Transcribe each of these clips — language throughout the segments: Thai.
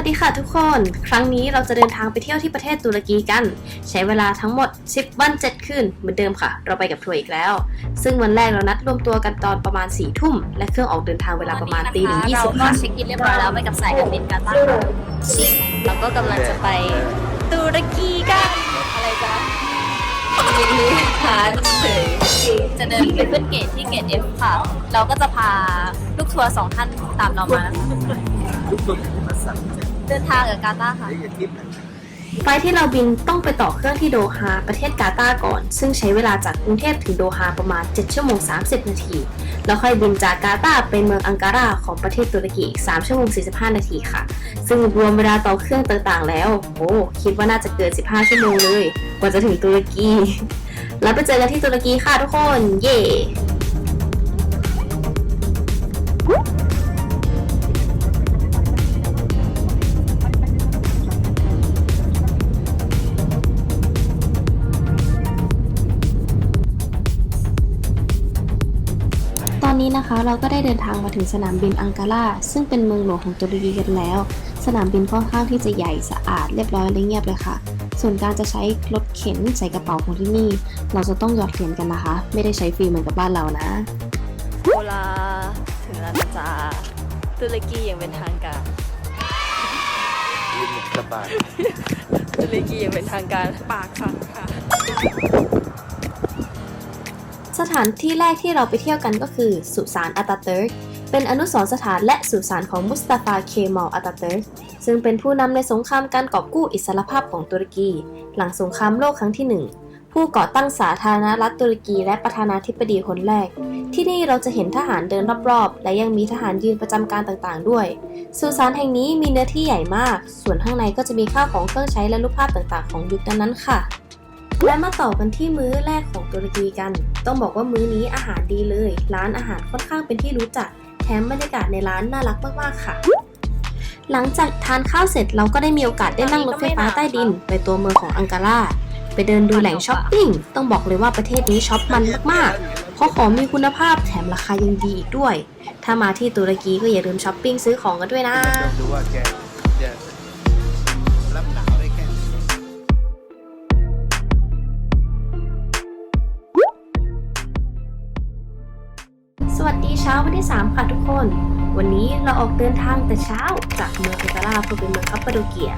วัสดีค่ะทุกคน ครั้งนี้เราจะเดินทางไปเที่ยวที่ประเทศตุรกีกัน ใช้เวลาทั้งหมด 10 วัน 7 คืนเหมือนเดิมค่ะ เราไปกับทัวร์อีกแล้ว ซึ่งวันแรกเรานัดรวมตัวกันตอนประมาณ4ี่ทุ่ม และเครื่องออกเดินทางเวลาประมาณตีหนึ่งยี่เราสิบก็ค่ะเช็คอินเรียบร้อยแล้วไปกับสายการบินกาตาร์เราก็กำลังจะไปตุรกีกัน อะไรจ๊ะมีหาเฉยจะเดินไปขึ้นเกตที่เกตเอฟค่ะ เราก็จะพาลูกทัวร์สองท่านตามเรามานะคะ เดินทางกับกาตาร์ค่ะไฟล์ที่เราบินต้องไปต่อเครื่องที่โดฮาประเทศกาตาร์ก่อน ซึ่งใช้เวลาจากกรุงเทพถึงโดฮาประมาณ 7 ชั่วโมง 30 นาที แล้วค่อยบินจากกาตาร์ไปเมืองอังการาของประเทศตุรกีอีก 3 ชั่วโมง 45 นาทีค่ะ ซึ่งรวมเวลาต่อเครื่องต่างๆ แล้ว โอ้คิดว่าน่าจะเกิน 15 ชั่วโมงเลย กว่าจะถึงตุรกี แล้วไปเจอกันที่ตุรกีค่ะทุกคน เย้ นนี้นะคะ เราก็ได้เดินทางมาถึงสนามบินอังการาซึ่งเป็นเมืองหลวงของตุรกีกันแล้ว สนามบินค่อนข้างที่จะใหญ่สะอาดเรียบร้อยและเงียบเลยค่ะ ส่วนการจะใช้รถเข็นใส่กระเป๋าของที่นี่ เราจะต้องหยอดเหรียญกันนะคะ ไม่ได้ใช้ฟรีเหมือนกับบ้านเรานะโอลาถึงแล้วนะจ๊ะตุรกีอย่างเป็นทางการสบายตุรกีอย่างเป็นทางการปากสั่นค่ะ สถานที่แรกที่เราไปเที่ยวกันก็คือสุสานอัตาเติร์กเป็นอนุสรณ์สถานและสุสานของมุสตาฟา เคมอลอัตาเติร์กซึ่งเป็นผู้นำในสงครามการกอบกู้อิสรภาพของตุรกี หลังสงครามโลกครั้งที่หนึ่งผู้ก่อตั้งสาธารณรัฐตุรกีและประธานาธิบดีคนแรก ที่นี่เราจะเห็นทหารเดินรอบๆ และยังมีทหารยืนประจำการต่างๆ ด้วย สุสานแห่งนี้มีเนื้อที่ใหญ่มาก ส่วนข้างในก็จะมีข้าวของเครื่องใช้และรูปภาพต่างๆ ของยุคนั้นๆค่ะ และมาต่อกันที่มื้อแรกของตุรกีกัน ต้องบอกว่ามื้อนี้อาหารดีเลย ร้านอาหารค่อนข้างเป็นที่รู้จัก แถมบรรยากาศในร้านน่ารักมากๆค่ะ หลังจากทานข้าวเสร็จเราก็ได้มีโอกาสได้นั่งรถไฟฟ้าใต้ดิน ไปตัวเมืองของอังการาไปเดินดูแหล่งช้อปปิ้ง ต้องบอกเลยว่าประเทศนี้ช็อปมันมากๆ เพราะของมีคุณภาพแถมราคายังดีอีกด้วย ถ้ามาที่ตุรกีก็อย่าลืมช้อปปิ้งซื้อของกันด้วยนะ น วันนี้เราออกเดินทางแต่เช้าจากเมืองอังการาเพื่อไปเมืองคัปปาโดเกีย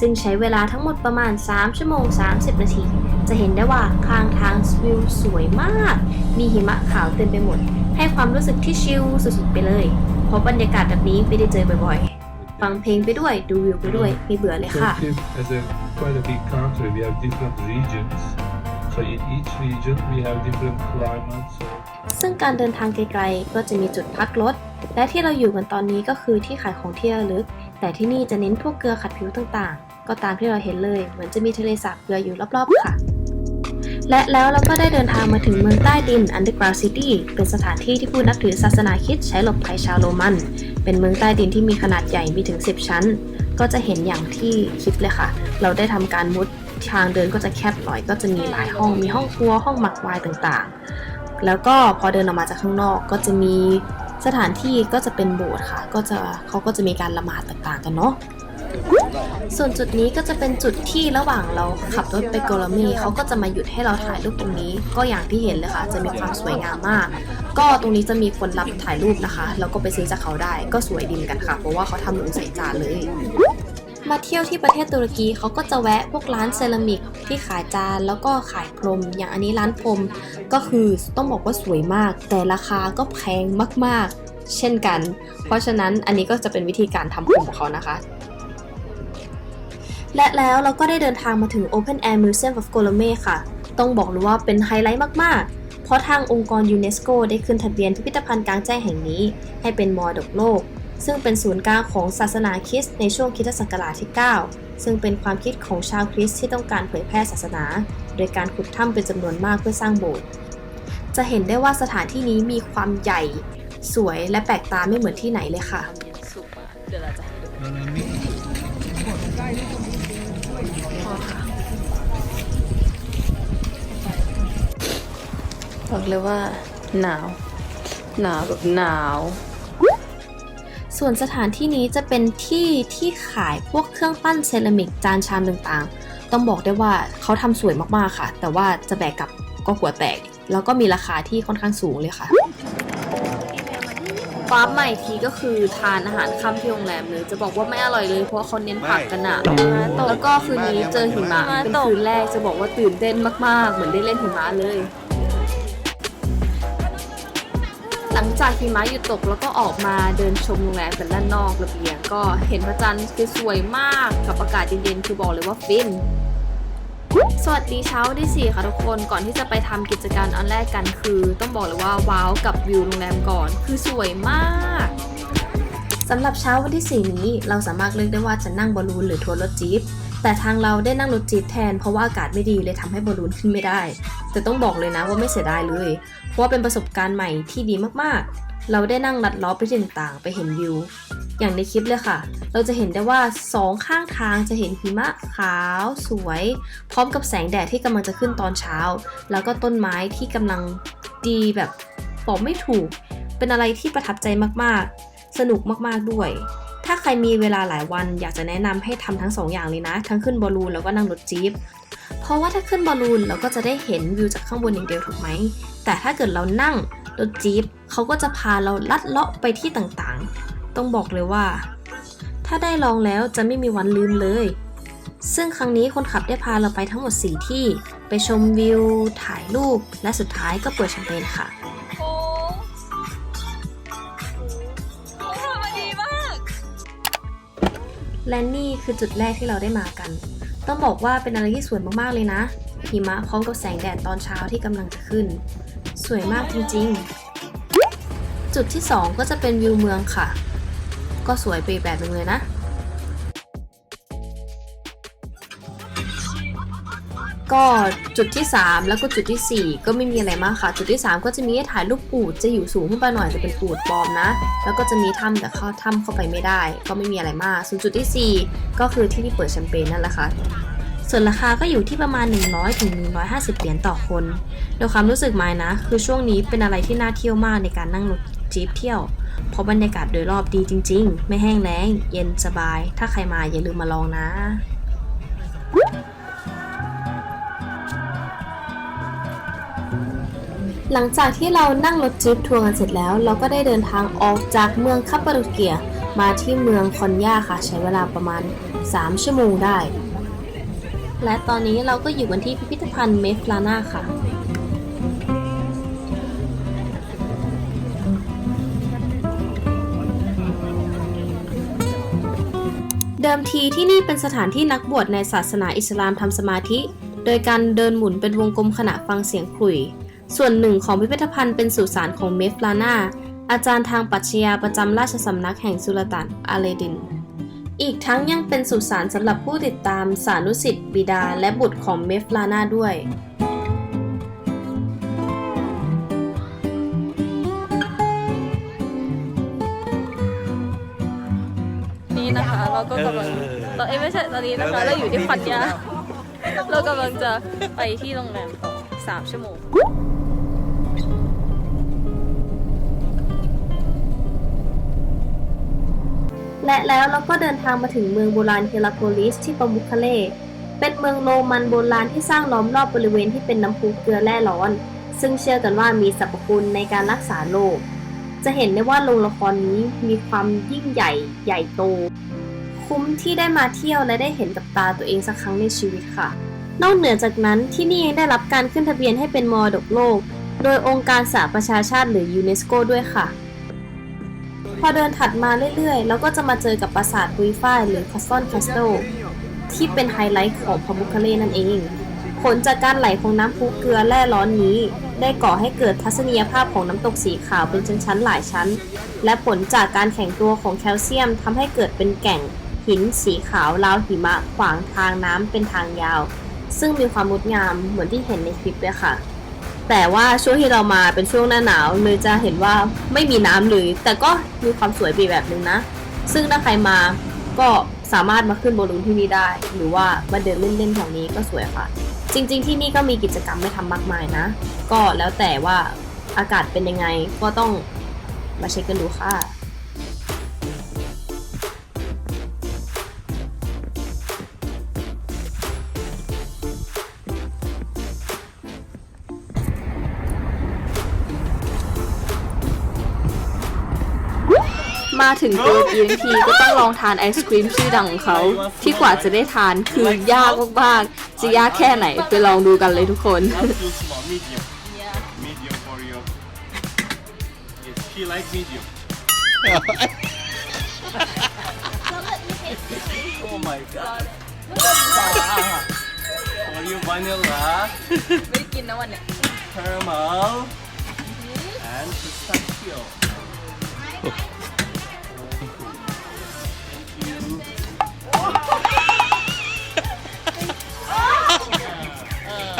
ซึ่งใช้เวลาทั้งหมดประมาณ 3 ชั่วโมง 30 นาที จะเห็นได้ว่าข้างทางวิวสวยมาก มีหิมะขาวเต็มไปหมด ให้ความรู้สึกที่ชิลสุดๆไปเลย เพราะบรรยากาศแบบนี้ไม่ได้เจอบ่อยๆ ฟังเพลงไปด้วยดูวิวไปด้วยไม่เบื่อเลยค่ะ as a quite a big country, we have different regions. So in each region we have different climate so ซึ่งการเดินทางไกลๆ ก็จะมีจุดพักรถ และที่เราอยู่กันตอนนี้ก็คือที่ขายของที่ระลึก แต่ที่นี่จะเน้นพวกเกลือขัดผิวต่างๆ ก็ตามที่เราเห็นเลย เหมือนจะมีทะเลสาบเกลืออยู่รอบๆ ค่ะ และแล้วเราก็ได้เดินทางมาถึงเมืองใต้ดิน Underground City เป็นสถานที่ที่ผู้นับถือศาสนาคริสต์ใช้หลบภัยชาวโรมัน เป็นเมืองใต้ดินที่มีขนาดใหญ่มีถึง 10 ชั้น ก็จะเห็นอย่างที่คลิปเลยค่ะ เราได้ทำการมุด ทางเดินก็จะแคบหน่อยก็จะมีหลายห้องมีห้องครัวห้องหมักวน์ต่างๆ แล้วก็พอเดินออกมาจากข้างนอกก็จะมีสถานที่ก็จะเป็นโบสถ์ค่ะ ก็จะเขาก็จะมีการละหมาดต่างๆ กันเนาะส่วนจุดนี้ก็จะเป็นจุดที่ระหว่างเราขับรถไปโกลามีเขาก็จะมาหยุดให้เราถ่ายรูปตรงนี้ ก็อย่างที่เห็นเลยค่ะ จะมีความสวยงามมาก ก็ตรงนี้จะมีคนรับถ่ายรูปนะคะ แล้วก็ไปซื้อจากเขาได้ก็สวยดีกันค่ะ เพราะว่าเขาทำลงใส่จานเลย มาเที่ยวที่ประเทศตุรกีเขาก็จะแวะพวกร้านเซรามิกที่ขายจานแล้วก็ขายพรม อย่างอันนี้ร้านพรมก็คือต้องบอกว่าสวยมาก แต่ราคาก็แพงมากๆ เช่นกัน เพราะฉะนั้นอันนี้ก็จะเป็นวิธีการทำพรมของเขานะคะและแล้วเราก็ได้เดินทางมาถึง Open Air Museum of g o l o m e ค่ะ ต้องบอกเลยว่าเป็นไฮไลท์มากๆ เพราะทางองค์กรยูเนสโกได้ขึ้นทะเบียนพิพิธภัณฑ์กลางแจ้งแห่งนี้ ให้เป็นมรดกโลก ซึ่งเป็นศูนย์กลางของศาสนาคริสต์ในช่วงคริสตศักราชที่ 9 ซึ่งเป็นความคิดของชาวคริสต์ที่ต้องการเผยแพร่ศาสนา โดยการขุดถ้ำเป็นจำนวนมากเพื่อสร้างโบสถ์ จะเห็นได้ว่าสถานที่นี้มีความใหญ่ สวยและแปลกตาไม่เหมือนที่ไหนเลยค่ะ บอกเลยว่าหนาว หนาวแบบหนาว ส่วนสถานที่นี้จะเป็นที่ที่ขายพวกเครื่องปั้นเซรามิกจานชามต่างๆ ต้องบอกได้ว่าเขาทำสวยมากๆค่ะ แต่ว่าจะแบกกลับก็หัวแตก แล้วก็มีราคาที่ค่อนข้างสูงเลยค่ะฟ้าใหม่ทีก็คือทานอาหารค่ำที่โรงแรมเลย จะบอกว่าไม่อร่อยเลยเพราะว่าเขาเน้นผักกันอะแล้วก็คืนนี้เจอหิมะเป็นคืนแรกจะบอกว่าตื่นเต้นมากๆ เหมือนได้เล่นหิมะเลย หลังจากหิมะหยุดตกแล้วก็ออกมาเดินชมโรงแรมกันด้านนอกระเบียง ก็เห็นพระจันทร์คือสวยมากกับอากาศเย็นๆคือบอกเลยว่าฟินสวัสดีเช้าวันที่ 4 ค่ะทุกคนก่อนที่จะไปทำกิจการอันแรกกันคือ ต้องบอกเลยว่าว้าวกับวิวโรงแรมก่อน คือสวยมากสำหรับเช้าวันที่ 4 นี้ เราสามารถเลือกได้ว่าจะนั่งบอลลูนหรือทัวร์รถจี๊ป แต่ทางเราได้นั่งรถจี๊ปแทนเพราะว่าอากาศไม่ดีเลยทำให้บอลลูนขึ้นไม่ได้ แต่ต้องบอกเลยนะว่าไม่เสียดายเลย เพราะว่าเป็นประสบการณ์ใหม่ที่ดีมากๆ เราได้นั่งลัดล้อไปที่ต่างๆ ไปเห็นวิว อย่างในคลิปเลยค่ะ เราจะเห็นได้ว่าสองข้างทางจะเห็นหิมะขาวสวย พร้อมกับแสงแดดที่กำลังจะขึ้นตอนเช้า แล้วก็ต้นไม้ที่กำลังดีแบบบอกไม่ถูก เป็นอะไรที่ประทับใจมากๆ สนุกมากๆด้วย ถ้าใครมีเวลาหลายวันอยากจะแนะนำให้ทำทั้งสองอย่างเลยนะ ทั้งขึ้นบอลลูนแล้วก็นั่งรถจี๊ปเพราะว่าถ้าขึ้นบอลลูนเราก็จะได้เห็นวิวจากข้างบนอย่างเดียวถูกไหม แต่ถ้าเกิดเรานั่งรถจี๊ปเขาก็จะพาเราลัดเลาะไปที่ต่างๆ ต้องบอกเลยว่า ถ้าได้ลองแล้วจะไม่มีวันลืมเลย ซึ่งครั้งนี้คนขับได้พาเราไปทั้งหมด 4 ที่ ไปชมวิว ถ่ายรูป และสุดท้ายก็เปิดแชมเปญค่ะ และนี่คือจุดแรกที่เราได้มากัน ต้องบอกว่าเป็นอะไรที่สวยมากๆเลยนะ หิมะพร้อมกับแสงแดดตอนเช้าที่กำลังจะขึ้น สวยมากจริงๆ จุดที่ 2 ก็จะเป็นวิวเมืองค่ะ ก็สวยไปอีกแบบนึงเลยนะ ก็จุดที่ 3 แล้วก็จุดทีสี่ 4 ก็ไม่มีอะไรมากค่ะ จุดที่ 3 ก็จะมีให้ถ่ายรูปปูดจะอยู่สูงขึ้นไปหน่อยจะเป็นปูดปลอมนะ แล้วก็จะมีถ้ำแต่เข้าถ้ำเข้าไปไม่ได้ ก็ไม่มีอะไรมากส่วนจุดที่ 4 ก็คือที่ที่เปิดแชมเปญนั่นแหละค่ะส่วนราคาก็อยู่ที่ประมาณ 100ถึง150 เหรียญต่อคนโดยความรู้สึกมายนะ คือช่วงนี้เป็นอะไรที่น่าเที่ยวมากในการนั่งรถจี๊ปเที่ยว เพราะบรรยากาศโดยรอบดีจริง ๆ ไม่แห้งแล้ง เย็นสบาย ถ้าใครมาอย่าลืมมาลองนะ หลังจากที่เรานั่งรถจี๊ปทัวร์กันเสร็จแล้ว เราก็ได้เดินทางออกจากเมืองคาปาโดเกีย มาที่เมืองคอนยาค่ะ ใช้เวลาประมาณ 3 ชั่วโมงได้ และตอนนี้เราก็อยู่กันที่พิพิธภัณฑ์เมฟลาน่าค่ะเดิมทีที่นี่เป็นสถานที่นักบวชในศาสนาอิสลามทำสมาธิ โดยการเดินหมุนเป็นวงกลมขณะฟังเสียงขลุ่ย ส่วนหนึ่งของพิพิธภัณฑ์เป็นสุสานของเมฟลาน่าอาจารย์ทางปรัชญาประจำราชสำนักแห่งสุลต่านอาเลดิน อีกทั้งยังเป็นสุสานสำหรับผู้ติดตามสานุสิทธิ์บิดาและบุตรของเมฟลาน่าด้วยนี่นะคะเราก็กำลังตอนเอ้ยไม่ใช่ตอนนี้นะคะเราอยู่ที่พัทยาเรากำลังจะไปที่โรงแรมต่อสามชั่วโมง และแล้วเราก็เดินทางมาถึงเมืองโบราณเฮราโพลิสที่ปมุคาเล เป็นเมืองโรมันโบราณที่สร้างล้อมรอบบริเวณที่เป็นน้ำพุเกลือแร่ร้อน ซึ่งเชื่อกันว่ามีสรรพคุณในการรักษาโรค จะเห็นได้ว่าโรงละครนี้มีความยิ่งใหญ่ใหญ่โต คุ้มที่ได้มาเที่ยวและได้เห็นกับตาตัวเองสักครั้งในชีวิตค่ะ นอกเหนือจากนั้นที่นี่ยังได้รับการขึ้นทะเบียนให้เป็นมรดกโลก โดยองค์การสหประชาชาติหรือยูเนสโกด้วยค่ะ พอเดินถัดมาเรื่อยๆ แล้วก็จะมาเจอกับปราสาทปุยฝ้ายหรือคัสซอนคาสโตที่เป็นไฮไลท์ของพามุคาเลนั่นเอง ผลจากการไหลของน้ำพุเกลือแร่ร้อนนี้ ได้ก่อให้เกิดทัศนียภาพของน้ำตกสีขาวเป็นชั้นๆหลายชั้น และผลจากการแข็งตัวของแคลเซียมทำให้เกิดเป็นแก่งหินสีขาวราวหิมะขวางทางน้ำเป็นทางยาว ซึ่งมีความงดงามเหมือนที่เห็นในคลิปเลยค่ะ แต่ว่าช่วงที่เรามาเป็นช่วงหน้าหนาวเลยจะเห็นว่าไม่มีน้ำเลย แต่ก็มีความสวยไปแบบนึงนะ ซึ่งถ้าใครมาก็สามารถมาขึ้นบอลลูนที่นี่ได้ หรือว่ามาเดินเล่นๆแถวนี้ก็สวยค่ะ จริง ๆ ที่นี่ก็มีกิจกรรมไม่ทำมากมายนะ ก็แล้วแต่ว่าอากาศเป็นยังไงก็ต้องมาเช็คกันดูค่ะ มาถึงตุรกีทั้งทีก็ต้องลองทานไอศครีมชื่อดังของเขา ที่กว่าจะได้ทานคือยากมากๆจะยากแค่ไหนไปลองดูกันเลยทุกคน Not too small, medium. Medium for you. Yes, she like medium. oh my god. for you vanilla, ไม่กินนะวันเนี้ย caramel, and pistachio.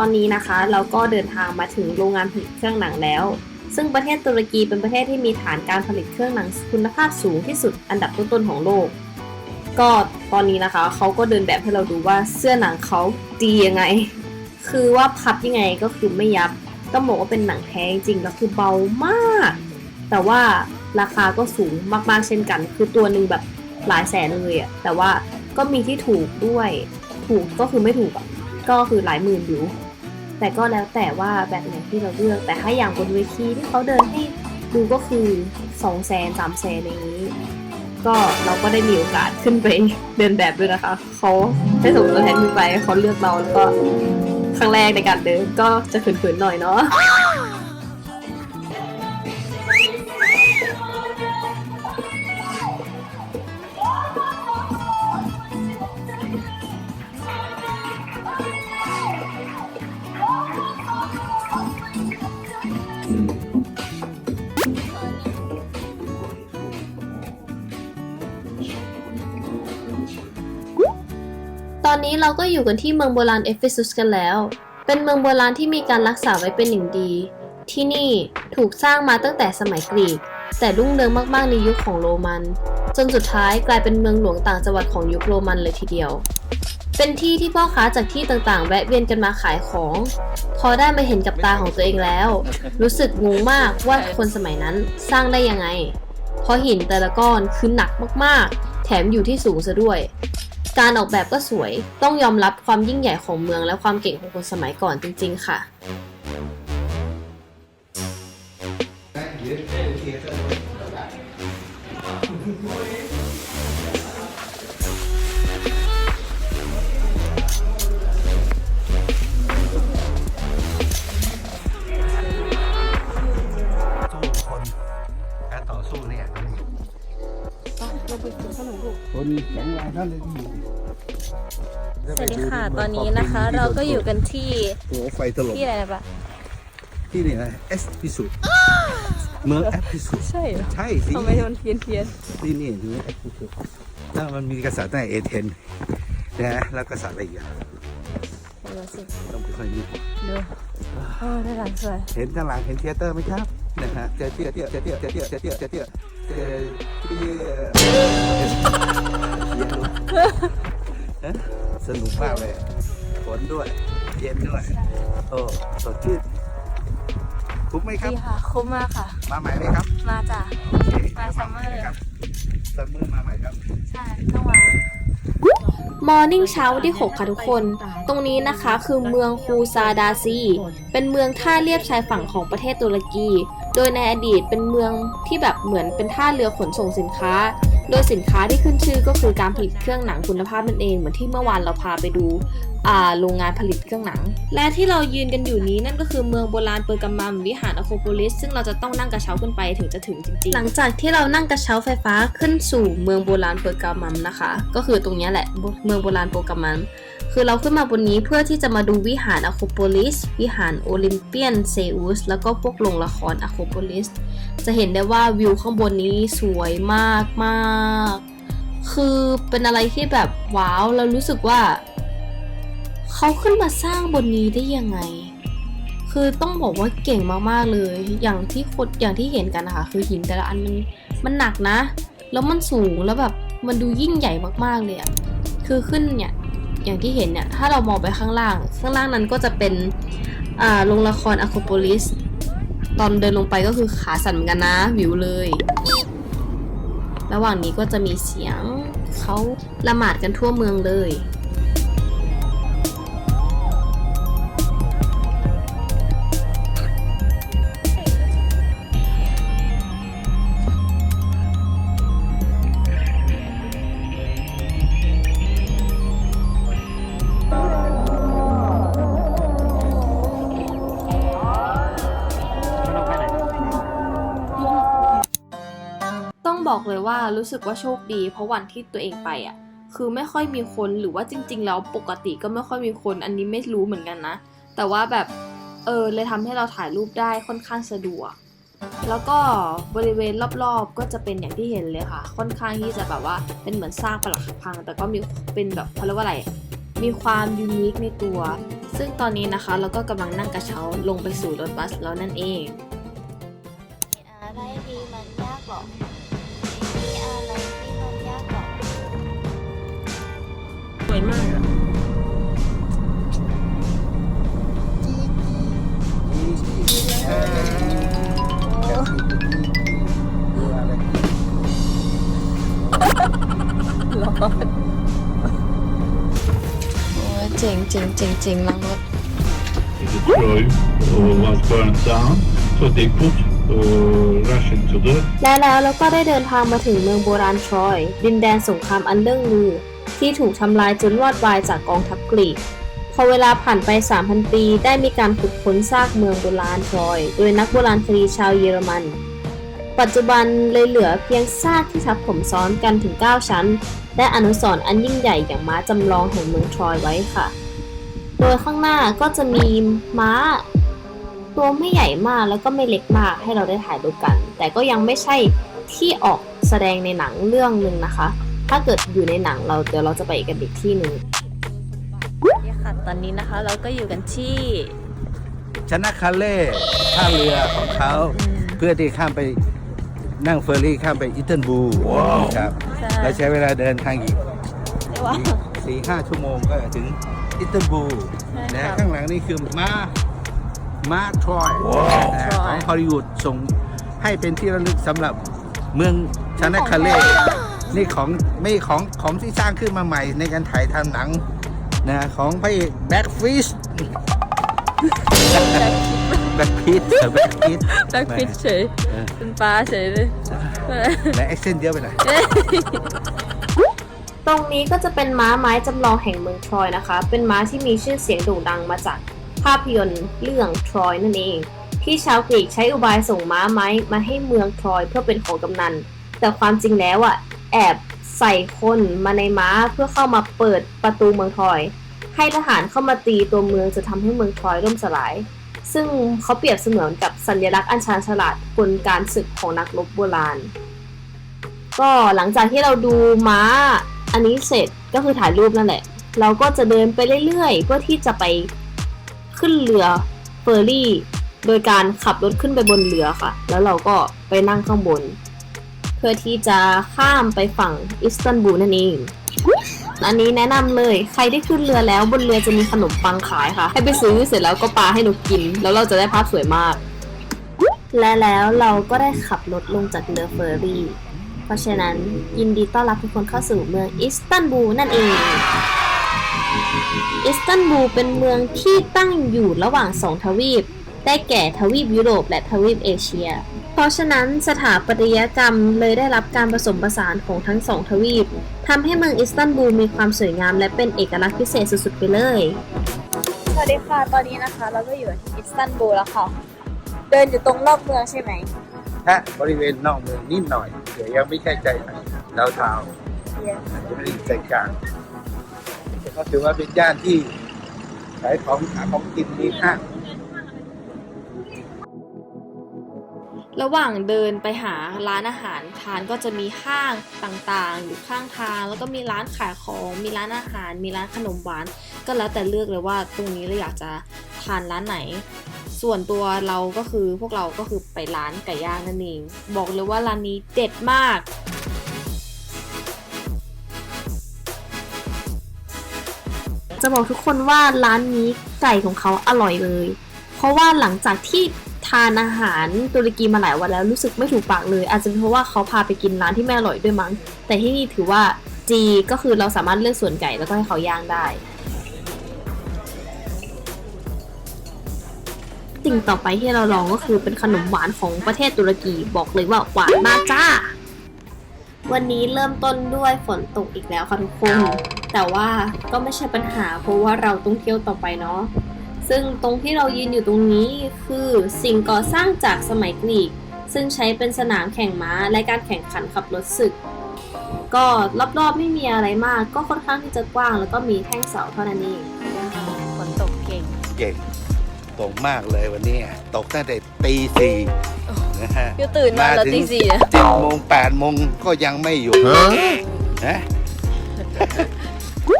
อนนี้นะคะเราก็เดินทางมาถึงโรงงานผลิตเครื่องหนังแล้ว ซึ่งประเทศตุรกีเป็นประเทศที่มีฐานการผลิตเครื่องหนังคุณภาพสูงที่สุดอันดับต้นๆของโลก ก็ตอนนี้นะคะเขาก็เดินแบบให้เราดูว่าเสื้อหนังเขาดียังไง คือว่าพับยังไงก็คือไม่ยับต้องบอกว่าเป็นหนังแท้จริงแล้วคือเบามาก แต่ว่าราคาก็สูงมากๆเช่นกัน คือตัวหนึ่งแบบหลายแสนเลยอะแต่ว่าก็มีที่ถูกด้วย ถูกก็คือไม่ถูกอะก็คือหลายหมื่นอยู่ แต่ก็แล้วแต่ว่าแบบไหนที่เราเลือก แต่ถ้าอย่างบนเวทีที่เขาเดินให้ดูก็คือสองแสนสามแสนอย่างนี้ ก็เราก็ได้มีโอกาสขึ้นไปเดินแบบด้วยนะคะเขาได้ส่งตัวแทนขึ้นไปเขาเลือกเราแล้วก็ครั้งแรกในการเดินก็จะเขินๆหน่อยเนาะ อนนี้เราก็อยู่กันที่เมืองโบราณเอเฟซุสกันแล้ว เป็นเมืองโบราณที่มีการรักษาไว้เป็นอย่างดี ที่นี่ถูกสร้างมาตั้งแต่สมัยกรีก แต่รุ่งเรืองมากๆในยุคของโรมัน จนสุดท้ายกลายเป็นเมืองหลวงต่างจังหวัดของยุคโรมันเลยทีเดียว เป็นที่ที่พ่อค้าจากที่ต่างๆ แวะเวียนกันมาขายของ พอได้มาเห็นกับตาของตัวเองแล้ว รู้สึกงงมากว่าคนสมัยนั้นสร้างได้ยังไง เพราะหินแต่ละก้อนคือหนักมากๆ แถมอยู่ที่สูงซะด้วย การออกแบบก็สวย ต้องยอมรับความยิ่งใหญ่ของเมืองและความเก่งของคนสมัยก่อนจริง ๆ ค่ะ สู้คนการต่อสู้เนี่ยนี่คนแข็งแรงนั่นเลยที่อยู่สวัสดีค่ะ ตอนนี้นะคะ เราก็อยู่กันที่โอ้โหไฟตลบที่อะไรนะปะที่นี่นะเอสพิสุทธิ์เมืองแอปพิสุทธิ์ใช่เหรอใช่สิทำไมมันเพี้ยนเพี้ยนที่นี่คือแอปพิสุทธิ์ถ้ามันมีกษัตริย์ตั้งแต่เอเธนนะแล้วกษัตริย์อะไรอีกอะเดี๋ยวสิต้องไปค่อยดูดูโอ้ได้หลังสวยเห็นข้างหลังเห็นเทยเตอร์ไหมครับนะฮะเจอเตี้ยเตี้ยเจอเตี้ยเจอเตี้ยเจอเตี้ยเจอเตี้ยเจอเตี้ยเอ๊ะ สนุกมากเลยฝนด้วย เย็นด้วย โอ้สดชื่นคุ้มไหมครับดีค่ะ คุ้มมากค่ะ มาใหม่ไหมครับ มาจ้ะโอเคมาซัมเมอร์ครับซัมเมอร์มาใหม่ครับ ใช่ต้องมามอร์นิ่งเช้าวันที่ 6 ค่ะทุกคน ตรงนี้นะคะคือเมืองคูซาดาซี เป็นเมืองท่าเรียบชายฝั่งของประเทศตุรกี โดยในอดีตเป็นเมืองที่แบบเหมือนเป็นท่าเรือขนส่งสินค้า โดยสินค้าที่ขึ้นชื่อก็คือการผลิตเครื่องหนังคุณภาพนั่นเองเหมือนที่เมื่อวานเราพาไปดูโรงงานผลิตเครื่องหนัง และที่เรายืนกันอยู่นี้นั่นก็คือเมืองโบราณเปอร์กัมมัมวิหารอะโคโปลิสซึ่งเราจะต้องนั่งกระเช้าขึ้นไปถึงจะถึงจริงๆ หลังจากที่เรานั่งกระเช้าไฟฟ้าขึ้นสู่เมืองโบราณเปอร์กัมมัมนะคะ ก็คือตรงนี้แหละเมืองโบราณเปอร์กัมมัมคือเราขึ้นมาบนนี้เพื่อที่จะมาดูวิหารอะโคโปลิส วิหารโอลิมเปียนเซอุส แล้วก็พวกโรงละครอะโคโปลิส จะเห็นได้ว่าวิวข้างบนนี้สวยมากมาก คือเป็นอะไรที่แบบว้าว เรารู้สึกว่า เขาขึ้นมาสร้างบนนี้ได้ยังไง คือต้องบอกว่าเก่งมากๆเลย อย่างที่คนอย่างที่เห็นกันนะคะคือหินแต่ละอันมันมันหนักนะ แล้วมันสูงแล้วแบบมันดูยิ่งใหญ่มากๆเลยอะคือขึ้นเนี่ยอย่างที่เห็นเนี่ยถ้าเรามองไปข้างล่าง ข้างล่างนั้นก็จะเป็นอ่าโรงละครอะโคโปลิสตอนเดินลงไปก็คือขาสั่นเหมือนกันนะวิวเลย ระหว่างนี้ก็จะมีเสียงเขาละหมาดกันทั่วเมืองเลย บอกเลยว่ารู้สึกว่าโชคดี เพราะวันที่ตัวเองไปอะคือไม่ค่อยมีคนหรือว่าจริง ๆ แล้วปกติก็ไม่ค่อยมีคน อันนี้ไม่รู้เหมือนกันนะ แต่ว่าแบบเออเลยทำให้เราถ่ายรูปได้ค่อนข้างสะดวก แล้วก็บริเวณรอบๆ ก็จะเป็นอย่างที่เห็นเลยค่ะ ค่อนข้างที่จะแบบว่าเป็นเหมือนซากปรักหักพัง แต่ก็มีเป็นแบบเขาเรียกว่าอะไร มีความยูนิคในตัว ซึ่งตอนนี้นะคะเราก็กำลังนั่งกระเช้าลงไปสู่รถบัสแล้วนั่นเอง มากดูอะไรโอ้ยเจ๋งเจ๋งเจ๋งเจ๋งลังรถ The Troy uh, was burned down, so they put uh, Russian to death. และแล้วเราก็ได้เดินทางมาถึงเมืองโบราณทรอย ดินแดนสงครามอันเรื่องลือ ที่ถูกทำลายจนวอดวายจากกองทัพกรีก พอเวลาผ่านไป 3,000 ปี ได้มีการขุดค้นซากเมืองโบราณทรอย โดยนักโบราณคดีชาวเยอรมัน ปัจจุบันเลยเหลือเพียงซากที่ทับถมซ้อนกันถึง 9 ชั้น และอนุสรณ์อันยิ่งใหญ่อย่างม้าจำลองแห่งเมืองทรอยไว้ค่ะ โดยข้างหน้าก็จะมีม้าตัวไม่ใหญ่มากแล้วก็ไม่เล็กมากให้เราได้ถ่ายรูปกัน แต่ก็ยังไม่ใช่ที่ออกแสดงในหนังเรื่องหนึ่งนะคะ ถ้าเกิดอยู่ในหนังเราเดี๋ยวเราจะไปกันอีกที่หนึ่งเนี่ยค่ะตอนนี้นะคะเราก็อยู่กันที่ชนะคาเล่ท่าเรือของเขาเพื่อที่ข้ามไปนั่งเฟอร์รี่ข้ามไปอิสตันบูลครับใช่และใช้เวลาเดินทางอีกเรียกว่าสี่ห้าชั่วโมงก็ถึงอิสตันบูลใช่นะครับค่ะข้างหลังนี่คือม้าม้าทรอยนะทรอยของฮอลลีวูดส่งให้เป็นที่ระลึกสำหรับเมืองชนะคาเล่ นี่ของไม่ของของที่สร้างขึ้นมาใหม่ในการถ่ายทำหนังนะของพระเอกแบ็กฟิชแบ็กพิทแบ็กพิทแบ็คฟิชเฉยเออเป็นปลาเฉยเลยและแอคเซนต์เยอะไปหน่อยตรงนี้ก็จะเป็นม้าไม้จำลองแห่งเมืองทรอยนะคะ เป็นม้าที่มีชื่อเสียงโด่งดังมาจากภาพยนตร์เรื่องทรอยนั่นเอง ที่ชาวกรีกใช้อุบายส่งม้าไม้มาให้เมืองทรอยเพื่อเป็นของกำนัน แต่ความจริงแล้วอะ แอบใส่คนมาในม้าเพื่อเข้ามาเปิดประตูเมืองทรอย ให้ทหารเข้ามาตีตัวเมืองจะทำให้เมืองทรอยล่มสลาย ซึ่งเขาเปรียบเสมือนกับสัญลักษณ์อันชาญฉลาดกลการศึกของนักรบโบราณ ก็หลังจากที่เราดูม้าอันนี้เสร็จก็คือถ่ายรูปนั่นแหละ เราก็จะเดินไปเรื่อยๆ เพื่อที่จะไปขึ้นเรือเฟอร์รี่ โดยการขับรถขึ้นไปบนเรือค่ะ แล้วเราก็ไปนั่งข้างบน เพื่อที่จะข้ามไปฝั่งอิสตันบูลนั่นเอง อันนี้แนะนำเลยใครที่ขึ้นเรือแล้วบนเรือจะมีขนมปังขายค่ะ ให้ไปซื้อเสร็จแล้วก็ปาให้หนูกิน แล้วเราจะได้ภาพสวยมาก และแล้วเราก็ได้ขับรถลงจากเรือเฟอร์รี่ เพราะฉะนั้นยินดีต้อนรับทุกคนเข้าสู่เมืองอิสตันบูลนั่นเองอิสตันบูลเป็นเมืองที่ตั้งอยู่ระหว่างสองทวีป ได้แก่ทวีปยุโรปและทวีปเอเชีย ราะฉะนั้นสถาปัตยกรรมเลยได้รับการผสมผสานของทั้งสองทวีปทำให้เมืองอิสตันบูลมีความสวยงามและเป็นเอกลักษณ์พิเศษสุดๆไปเลย สวัสดีค่ะ ตอนนี้นะคะเราก็อยู่ที่อิสตันบูลแล้วค่ะ เดินอยู่ตรงรอบเมืองใช่ไหมถ้าบริเวณนอกเมืองนิดหน่อยเดี๋ยวยังไม่ใช่ใจดาวเทาวน์อาจจะไม่ได้ใจกลางแต่ก็ถือว่าเป็นย่านที่ขายของหาของกินมีห้าง ระหว่างเดินไปหาร้านอาหารทานก็จะมีห้างต่างๆ อยู่ข้างทาง แล้วก็มีร้านขายของ มีร้านอาหาร มีร้านขนมหวาน ก็แล้วแต่เลือกเลยว่าตรงนี้เราอยากจะทานร้านไหน ส่วนตัวเราก็คือพวกเราก็คือไปร้านไก่ย่างนั่นเองบอกเลยว่าร้านนี้เด็ดมากจะบอกทุกคนว่าร้านนี้ไก่ของเขาอร่อยเลย เพราะว่าหลังจากที่ ทานอาหารตุรกีมาหลายวันแล้วรู้สึกไม่ถูกปากเลย อาจจะเป็นเพราะว่าเขาพาไปกินร้านที่ไม่อร่อยด้วยมั้ง แต่ที่นี่ถือว่าจีก็คือเราสามารถเลือกส่วนไก่แล้วก็ให้เขาย่างได้สิ่งต่อไปที่เราลองก็คือเป็นขนมหวานของประเทศตุรกีบอกเลยว่าหวานมากจ้า วันนี้เริ่มต้นด้วยฝนตกอีกแล้วค่ะทุกคน แต่ว่าก็ไม่ใช่ปัญหาเพราะว่าเราต้องเที่ยวต่อไปเนาะ ซึ่งตรงที่เรายืนอยู่ตรงนี้คือสิ่งก่อสร้างจากสมัยกรีก ซึ่งใช้เป็นสนามแข่งม้าและการแข่งขันขับรถศึก ก็รอบๆไม่มีอะไรมาก ก็ค่อนข้างที่จะกว้าง แล้วก็มีแท่งเสาเท่านั้นเองฝนตกเก่งเก่งตกมากเลยวันนี้ ตกตั้งแต่ตีสี่นะฮะยูตื่นมาแล้วถึงตีสี่อะเจ็ดโมงแปดโมงก็ยังไม่หยุดนะ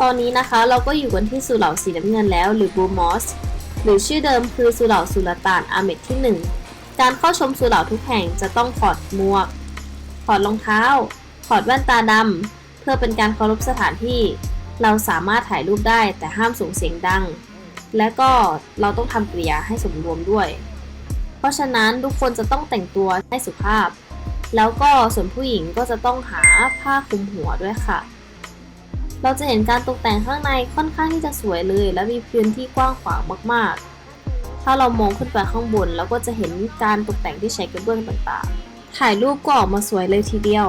ตอนนี้นะคะเราก็อยู่กันที่สุเหร่าสีน้ำเงินแล้วหรือบูมอส หรือชื่อเดิมคือสุเหร่าสุลต่านอาเมดที่ 1 การเข้าชมสุเหร่าทุกแห่งจะต้องถอดหมวก ถอดรองเท้า ถอดแว่นตาดำ เพื่อเป็นการเคารพสถานที่ เราสามารถถ่ายรูปได้แต่ห้ามส่งเสียงดัง และก็เราต้องทำกริยาให้สมรวมด้วย เพราะฉะนั้นทุกคนจะต้องแต่งตัวให้สุภาพ แล้วก็ส่วนผู้หญิงก็จะต้องหาผ้าคลุมหัวด้วยค่ะ เราจะเห็นการตกแต่งข้างในค่อนข้างที่จะสวยเลย และมีพื้นที่กว้างขวางมากๆ ถ้าเรามองขึ้นไปข้างบนเราก็จะเห็นการตกแต่งที่ใช้กระเบื้องต่างๆ ถ่ายรูปก็ออกมาสวยเลยทีเดียว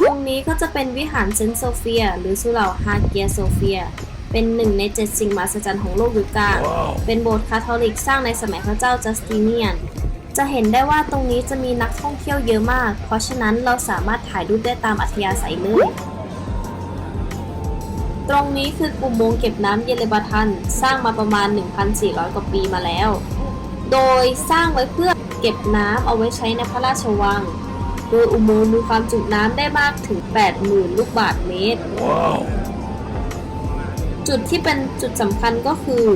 ตรงนี้ก็จะเป็นวิหารเซนต์โซเฟีย หรือสุเหร่าฮาเกียโซเฟีย เป็นหนึ่งในเจ็ดสิ่งมหัศจรรย์ของโลกยุคกลาง เป็นโบสถ์คาทอลิกสร้างในสมัยพระเจ้าจัสติเนียน จะเห็นได้ว่าตรงนี้จะมีนักท่องเที่ยวเยอะมาก เพราะฉะนั้นเราสามารถถ่ายรูปได้ตามอัธยาศัยเลย ตรงนี้คืออุโมงค์เก็บน้ำเยเลบาทัน สร้างมาประมาณ 1,400 กว่าปีมาแล้ว โดยสร้างไว้เพื่อเก็บน้ำเอาไว้ใช้ในพระราชวัง โดยอุโมงค์มีความจุน้ำได้มากถึง 80,000 ลูกบาศก์เมตรจุดที่เป็นจุดสำคัญก็คือ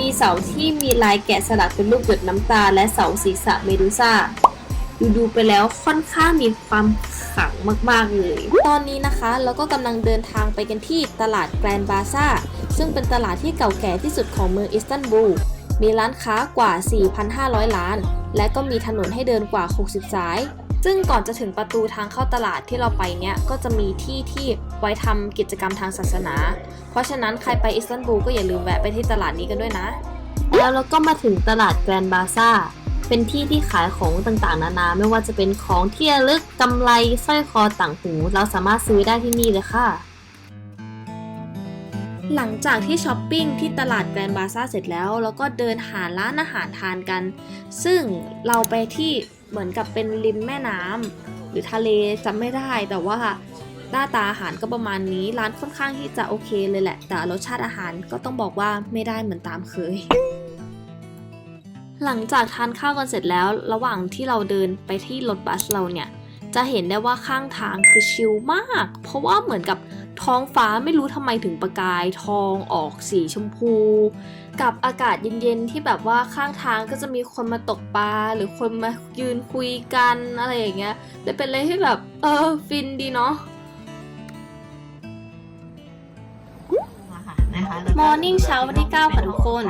มีเสาที่มีลายแกะสลักเป็นรูปหยดน้ำตา และเสาศีรษะเมดูซ่าดูดูๆไปแล้วค่อนข้างมีความขลังมาก ๆ เลย ตอนนี้นะคะเราก็กำลังเดินทางไปกันที่ตลาดแกรนบาซ่า ซึ่งเป็นตลาดที่เก่าแก่ที่สุดของเมืองอิสตันบูล มีร้านค้ากว่า 4,500ล้าน และก็มีถนนให้เดินกว่า 60 สาย ซึ่งก่อนจะถึงประตูทางเข้าตลาดที่เราไปเนี่ยก็จะมีที่ที่ไว้ทำกิจกรรมทางศาสนา เพราะฉะนั้นใครไปอิสตันบูลก็อย่าลืมแวะไปที่ตลาดนี้กันด้วยนะ แล้วเราก็มาถึงตลาดแกรนบาซ่าเป็นที่ที่ขายของต่างๆ นานา ไม่ว่าจะเป็นของที่ระลึกกำไรสร้อยคอต่างหู เราสามารถซื้อได้ที่นี่เลยค่ะ หลังจากที่ช้อปปิ้งที่ตลาดแกรนบาซ่าเสร็จแล้ว เราก็เดินหาร้านอาหารทานกัน ซึ่งเราไปที่ เหมือนกับเป็นริมแม่น้ำหรือทะเลจำไม่ได้แต่ว่าหน้าตาอาหารก็ประมาณนี้ร้านค่อนข้างที่จะโอเคเลยแหละ แต่รสชาติอาหารก็ต้องบอกว่าไม่ได้เหมือนตามเคย หลังจากทานข้าวกันเสร็จแล้ว ระหว่างที่เราเดินไปที่รถบัสเราเนี่ย จะเห็นได้ว่าข้างทางคือชิลมาก เพราะว่าเหมือนกับท้องฟ้าไม่รู้ทำไมถึงประกายทองออกสีชมพู กับอากาศเย็นๆที่แบบว่าข้างทางก็จะมีคนมาตกปลาหรือคนมายืนคุยกันอะไรอย่างเงี้ยเลยเป็นอะไรที่แบบเออฟินดีเนาะ Morning เช้าวันที่ 9 ค่ะทุกคน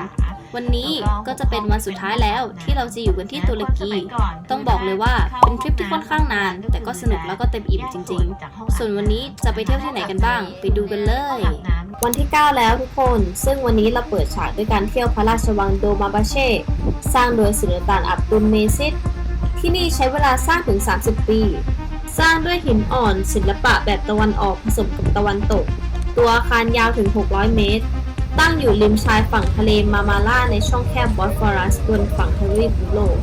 วันนี้ก็จะเป็นวันสุดท้ายแล้วที่เราจะอยู่กันที่ตุรกี ต้องบอกเลยว่าเป็นทริปที่ค่อนข้างนาน แต่ก็สนุกแล้วก็เต็มอิ่มจริง ๆ ส่วนวันนี้จะไปเที่ยวที่ไหนกันบ้าง ไปดูกันเลย วันที่ 9 แล้วทุกคน ซึ่งวันนี้เราเปิดฉากด้วยการเที่ยวพระราชวังโดมาบาเช่ สร้างโดยสุลต่านอับดุลเมซิดที่นี่ใช้เวลาสร้างถึง 30 ปี สร้างด้วยหินอ่อน ศิลปะแบบตะวันออกผสมกับตะวันตก ตัวอาคารยาวถึง 600 เมตร ตั้งอยู่ริมชายฝั่งทะเลมามาล่าในช่องแคบบอสฟอรัสบนฝั่งทวีปยุโรป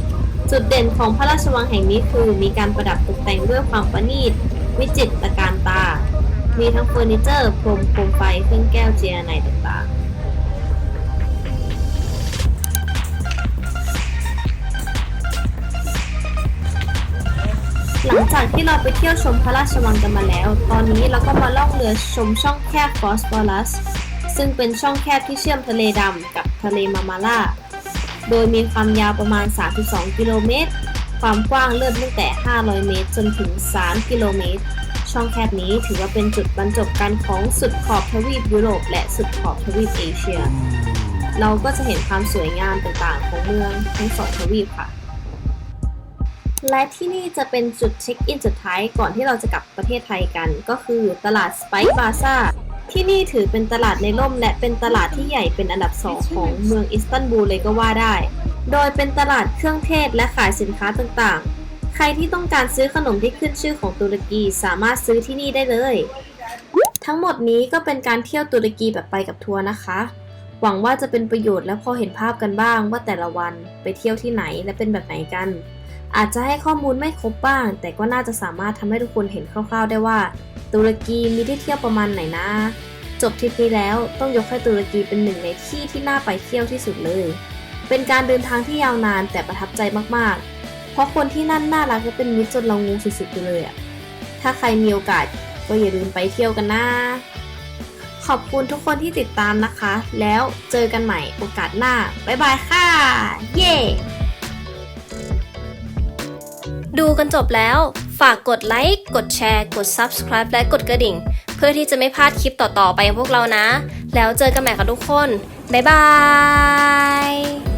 จุดเด่นของพระราชวังแห่งนี้คือมีการประดับตกแต่งด้วยความประณีต วิจิตรการตา มีทั้งเฟอร์นิเจอร์พรมโคมไฟเครื่องแก้วเจียนไนต่างๆหลังจากที่เราไปเที่ยวชมพระราชวังกันมาแล้ว ตอนนี้เราก็มาล่องเรือชมช่องแคบฟอสฟอรัส ซึ่งเป็นช่องแคบที่เชื่อมทะเลดำกับทะเลมามาล่า โดยมีความยาวประมาณ 32 กิโลเมตร ความกว้างเริ่มตั้งแต่ 500 เมตร จนถึง 3 กิโลเมตร ช่องแคบนี้ถือว่าเป็นจุดบรรจบกันของสุดขอบทวีปยุโรป และสุดขอบทวีปเอเชีย เราก็จะเห็นความสวยงามต่างๆ ของเมืองทั้งสองทวีปค่ะและที่นี่จะเป็นจุดเช็คอินสุดท้ายก่อนที่เราจะกลับประเทศไทยกัน ก็คือตลาดสไปซ์บาซ่า ที่นี่ถือเป็นตลาดในร่มและเป็นตลาดที่ใหญ่เป็นอันดับสองของเมืองอิสตันบูลเลยก็ว่าได้ โดยเป็นตลาดเครื่องเทศและขายสินค้าต่างๆ ใครที่ต้องการซื้อขนมที่ขึ้นชื่อของตุรกีสามารถซื้อที่นี่ได้เลย ทั้งหมดนี้ก็เป็นการเที่ยวตุรกีแบบไปกับทัวร์นะคะ หวังว่าจะเป็นประโยชน์และพอเห็นภาพกันบ้างว่าแต่ละวันไปเที่ยวที่ไหนและเป็นแบบไหนกัน อาจจะให้ข้อมูลไม่ครบบ้าง แต่ก็น่าจะสามารถทำให้ทุกคนเห็นคร่าว ๆ ได้ว่า ตุรกีมีที่เที่ยวประมาณไหนนะ จบทริปนี้แล้วต้องยกให้ตุรกีเป็นหนึ่งในที่ที่น่าไปเที่ยวที่สุดเลย เป็นการเดินทางที่ยาวนานแต่ประทับใจมากๆ เพราะคนที่นั่นน่ารักและเป็นมิตรจนเรางงสุดๆไปเลยอะถ้าใครมีโอกาสก็อย่าลืมไปเที่ยวกันนะขอบคุณทุกคนที่ติดตามนะคะ แล้วเจอกันใหม่โอกาสหน้า บ๊ายบายค่ะ เย้ดูกันจบแล้ว ฝากกดไลค์ กดแชร์ กด Subscribe และกดกระดิ่ง เพื่อที่จะไม่พลาดคลิปต่อๆไปของพวกเรานะ แล้วเจอกันใหม่ค่ะทุกคน บ๊ายบาย